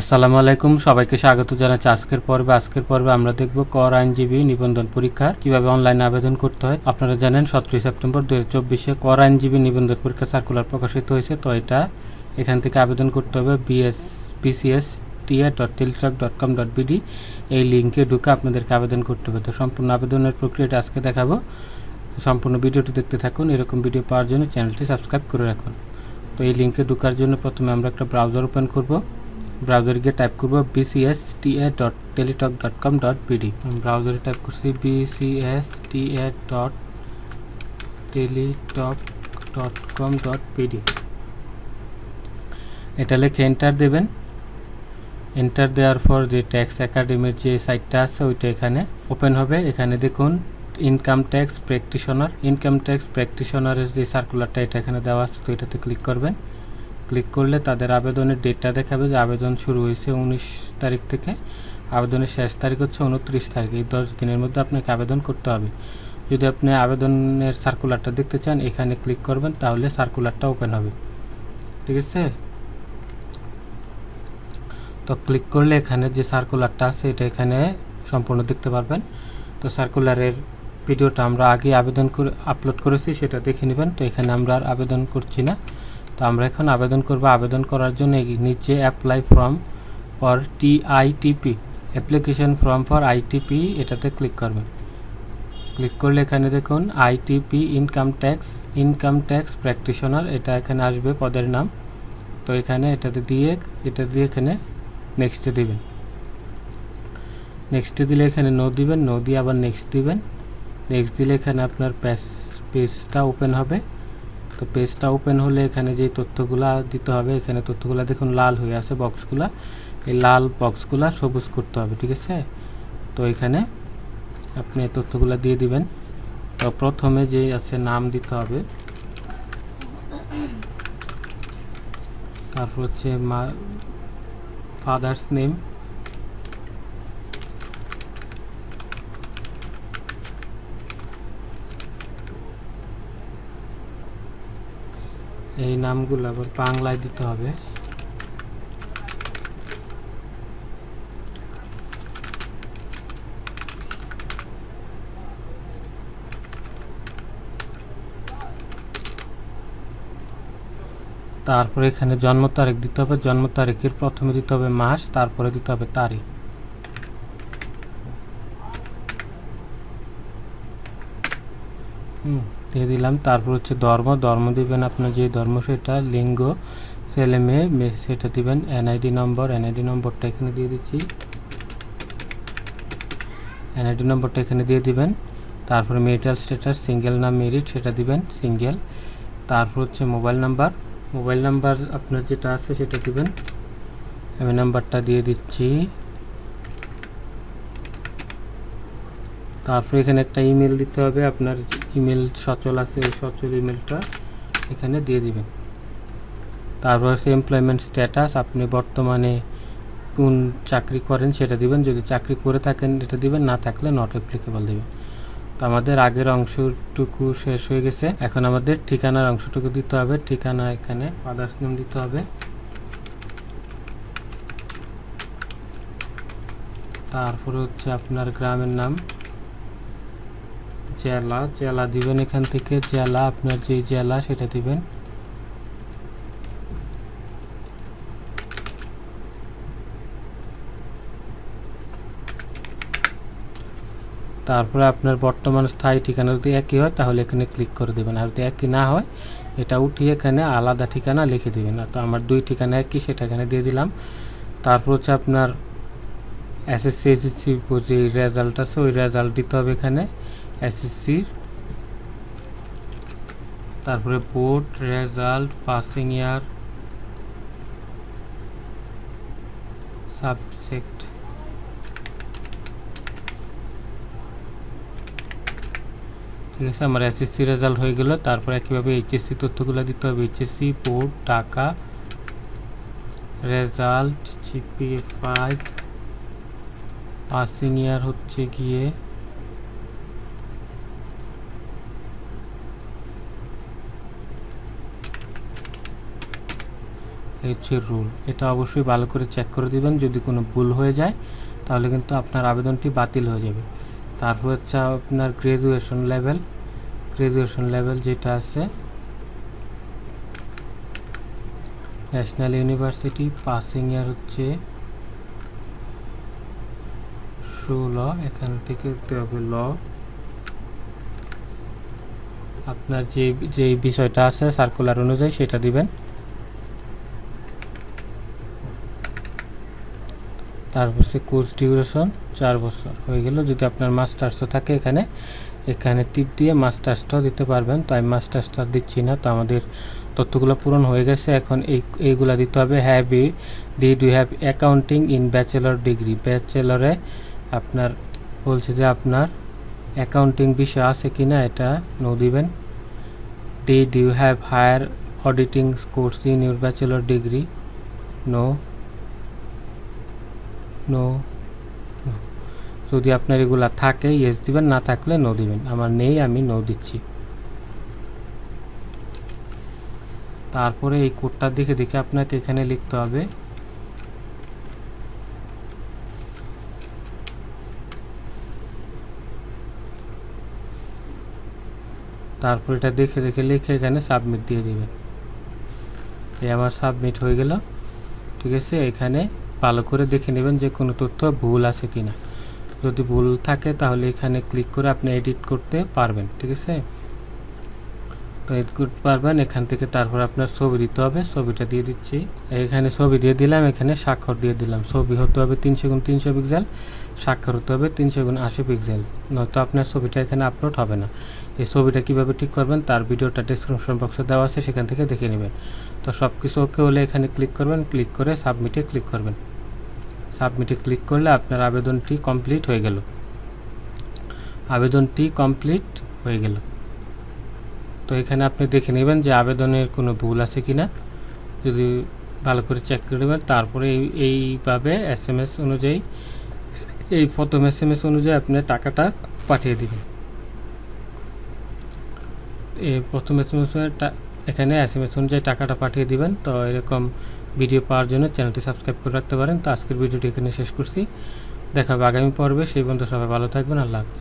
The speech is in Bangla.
আসসালামু আলাইকুম, সবাইকে স্বাগত জানাচ্ছি। আজকের পর্বে আজকের পর্বে আমরা দেখব কর আইনজীবী নিবন্ধন পরীক্ষার কীভাবে অনলাইনে আবেদন করতে হয়। আপনারা জানেন, সতেরোই সেপ্টেম্বর দু হাজার চব্বিশে কর আইনজীবী নিবন্ধন পরীক্ষা সার্কুলার প্রকাশিত হয়েছে। তো এটা এখান থেকে আবেদন করতে হবে BS BCS TA dot Teletalk dot com dot BD এই লিঙ্কে ঢুকে আপনাদেরকে আবেদন করতে হবে। তো সম্পূর্ণ আবেদনের প্রক্রিয়াটা আজকে দেখাবো। সম্পূর্ণ ভিডিওটি দেখতে থাকুন। এরকম ভিডিও পাওয়ার জন্য চ্যানেলটি সাবস্ক্রাইব করে রাখুন। তো এই লিঙ্কে ঢোকার জন্য প্রথমে আমরা একটা ব্রাউজার ওপেন করব। ব্রাউজারে গিয়ে টাইপ করব BCS dot Teletalk dot com dot BD ব্রাউজারে টাইপ করছি BCS dot Teletalk dot com dot BD এটা লিখে এন্টার দেবেন। এন্টার দেওয়ার পর যে ট্যাক্স একাডেমির যে সাইটটা আছে, ওইটা এখানে ওপেন হবে। এখানে দেখুন income tax practitioner income tax প্র্যাকটিশনারের যে সার্কুলারটা এটা এখানে দেওয়া আছে, তো এটাতে ক্লিক করবেন। ক্লিক করলে তাদের আবেদনের ডেটটা দেখাবে যে আবেদন শুরু হয়েছে উনিশ তারিখ থেকে। আবেদনের শেষ তারিখ হচ্ছে উনত্রিশ তারিখ। এই দশ দিনের মধ্যে আপনাকে আবেদন করতে হবে। যদি আপনি আবেদনের সার্কুলারটা দেখতে চান, এখানে ক্লিক করবেন, তাহলে সার্কুলারটা ওপেন হবে। ঠিক আছে? তো ক্লিক করলে এখানে যে সার্কুলারটা আছে, এটা এখানে সম্পূর্ণ দেখতে পারবেন। তো সার্কুলারের ভিডিওটা আমরা আগে আবেদন করে, আপলোড করেছি, সেটা দেখে নেবেন। তো এখানে আমরা আর আবেদন করছি না। তো আমরা এখন আবেদন করব। আবেদন করার জন্য নিচে apply form for TITP application form for ITP এটাতে ক্লিক করবেন। ক্লিক করলে এখানে দেখুন ITP income tax income tax practitioner এটা এখানে আসবে পদের নাম। তো এখানে এটাতে দিয়ে, এটা দিয়ে এখানে নেক্সটে দিবেন। নেক্সটে দিলে এখানে নো দিবেন নো দিয়ে আবার নেক্সট দিবেন। নেক্সট দিলে এখানে আপনার পেজ পেজটা ওপেন হবে। তো পেজটা ওপেন হলে এখানে যে তথ্যগুলা দিতে হবে, এখানে তথ্যগুলা দেখুন লাল হয়ে আছে বক্সগুলা এই লাল বক্সগুলা সবুজ করতে হবে, ঠিক আছে? তো এখানে আপনি তথ্যগুলা দিয়ে দিবেন। তো প্রথমে যে আছে নাম দিতে হবে। তারপর হচ্ছে মা ফাদার্স নেম এই নামগুলো আবার বাংলায় দিতে হবে। তারপরে এখানে জন্ম তারিখ দিতে হবে, জন্ম তারিখের প্রথমে দিতে হবে মাস, তারপরে দিতে হবে তারিখ। দিয়ে দিলাম। তারপর হচ্ছে ধর্ম। ধর্ম দিবেন আপনার যে ধর্ম, সেটা লিঙ্গ, ছেলে মেয়ে সেটা দিবেন এনআইডি নম্বর। এনআইডি নম্বরটা এখানে দিয়ে দিচ্ছি। এনআইডি নম্বরটা এখানে দিয়ে দিবেন। তারপরে মেরিটাল স্ট্যাটাস সিঙ্গেল না মেরিট সেটা দিবেন সিঙ্গেল তারপর হচ্ছে মোবাইল নাম্বার মোবাইল নাম্বার আপনার যেটা আছে, সেটা দিবেন। আমি নাম্বারটা দিয়ে দিচ্ছি। তারপর এখানে একটা ইমেল দিতে হবে আপনার ইমেল সচল আছে ওই সচল ইমেলটা এখানে দিয়ে দিবেন। তারপর হচ্ছে এমপ্লয়মেন্ট স্ট্যাটাস আপনি বর্তমানে কোন চাকরি করেন সেটা দিবেন। যদি চাকরি করে থাকেন এটা দিবেন, না থাকলে নট অ্যাপ্লিকেবল দেবেন। তো আমাদের আগের অংশটুকু শেষ হয়ে গেছে। এখন আমাদের ঠিকানার অংশটুকু দিতে হবে। ঠিকানা এখানে ফাদার্স নেম দিতে হবে। তারপরে হচ্ছে আপনার গ্রামের নাম। জেলা জেলা দিবেন এখান থেকে জেলা আপনার যে জেলা সেটা দিবেন। তারপরে আপনার বর্তমান স্থায়ী ঠিকানা যদি একই হয়, তাহলে এখানে ক্লিক করে দেবেন। আর যদি একই না হয়, এটা উঠিয়ে এখানে আলাদা ঠিকানা লিখে দেবেন। তো আমার দুই ঠিকানা একই, সেটা এখানে দিয়ে দিলাম। তারপর হচ্ছে আপনার এসএসসি এসএসসি যে রেজাল্ট আছে, ওই রেজাল্ট দিতে হবে এখানে। এসএসসির তারপরে board result passing year subject ঠিক আছে, আমার এসএসসি রেজাল্ট হয়ে গেল, তারপর একইভাবে এইচএসসি তথ্যগুলো দিতে হবে। এইচএসসি বোর্ড টাকা result GPA five passing year হচ্ছে গিয়ে হচ্ছে রুল এটা অবশ্যই ভালো করে চেক করে দিবেন, যদি কোনো ভুল হয়ে যায়, তাহলে কিন্তু আপনার আবেদনটি বাতিল হয়ে যাবে। তারপর হচ্ছে আপনার গ্রাজুয়েশন লেভেল গ্রাজুয়েশন লেভেল যেটা আছে ন্যাশনাল ইউনিভার্সিটি পাসিং ইয়ার হচ্ছে ষোলো, এখান থেকে হবে ল। আপনার যে যে বিষয়টা আছে সার্কুলার অনুযায়ী সেটা দিবেন। তারপর সে কোর্স ডিউরেশন চার বছর। হয়ে গেল, যদি আপনার মাস্টার্সও থাকে এখানে এখানে টিপ দিয়ে মাস্টার্সটাও দিতে পারবেন। তো আমি মাস্টার্সটা দিচ্ছি না, তো আমাদের তথ্যগুলো পূরণ হয়ে গেছে। এখন এই, এইগুলা দিতে হবে have you did you have accounting in bachelor degree. ব্যাচেলরে আপনার বলছে যে আপনার অ্যাকাউন্টিং বিষয় আছে কি না, এটা নো দিবেন। Did you have higher auditing course in your bachelor degree no no. যদি আপনার এগুলা থাকে ইয়েস দিবেন, না থাকলে নো দিবেন। আমার নেই, আমি নো দিচ্ছি। তারপরে এই কোডটা দেখে দেখে আপনাকে এখানে লিখতে হবে। তারপর এটা দেখে দেখে লিখে এখানে সাবমিট দিয়ে দিবেন। এই আমার সাবমিট হয়ে গেল। ঠিক আছে, এখানে ভালো করে দেখে নেবেন যে কোনো তথ্য ভুল আছে কি না। যদি ভুল থাকে তাহলে এখানে ক্লিক করে আপনি এডিট করতে পারবেন, ঠিক আছে? তো এডিট করতে পারবেন, এখান থেকে তারপর আপনার ছবি দিতে হবে, ছবিটা দিয়ে দিচ্ছি। এখানে ছবি দিয়ে দিলাম, এখানে স্বাক্ষর দিয়ে দিলাম। ছবি হতে হবে তিনশো গুণ তিনশো পিক্সেল স্বাক্ষর হতে হবে তিনশো গুণ আশি পিক্সেল নয়তো আপনার ছবিটা এখানে আপলোড হবে না। এই ছবিটা কীভাবে ঠিক করবেন তার ভিডিওটা ডিসক্রিপশন বক্সে দেওয়া আছে, সেখান থেকে দেখে নেবেন। তো সব কিছু ওকে হলে এখানে ক্লিক করবেন ক্লিক করে সাবমিটে ক্লিক করবেন। সাবমিটে ক্লিক করলে আপনার আবেদনটি কমপ্লিট হয়ে গেল। আবেদনটি কমপ্লিট হয়ে গেল। তো এখানে আপনি দেখে নেবেন যে আবেদনের কোনো ভুল আছে কি না যদি ভালো করে চেক করে নেবেন, তারপরে এই, এইভাবে এস এম এস অনুযায়ী, এই প্রথম এস এম এস অনুযায়ী আপনি টাকাটা পাঠিয়ে দেবেন। এই প্রথম এস এম এস এখানে এস এম এস অনুযায়ী টাকাটা পাঠিয়ে দিবেন। তো এরকম ভিডিও পাওয়ার জন্য চ্যানেলটি সাবস্ক্রাইব করে রাখতে পারেন। তো আজকের ভিডিওটি এখানে শেষ করছি। দেখা হবে আগামী পর্বে। সেই পর্যন্ত সবাই ভালো থাকবেন। আল্লাহ।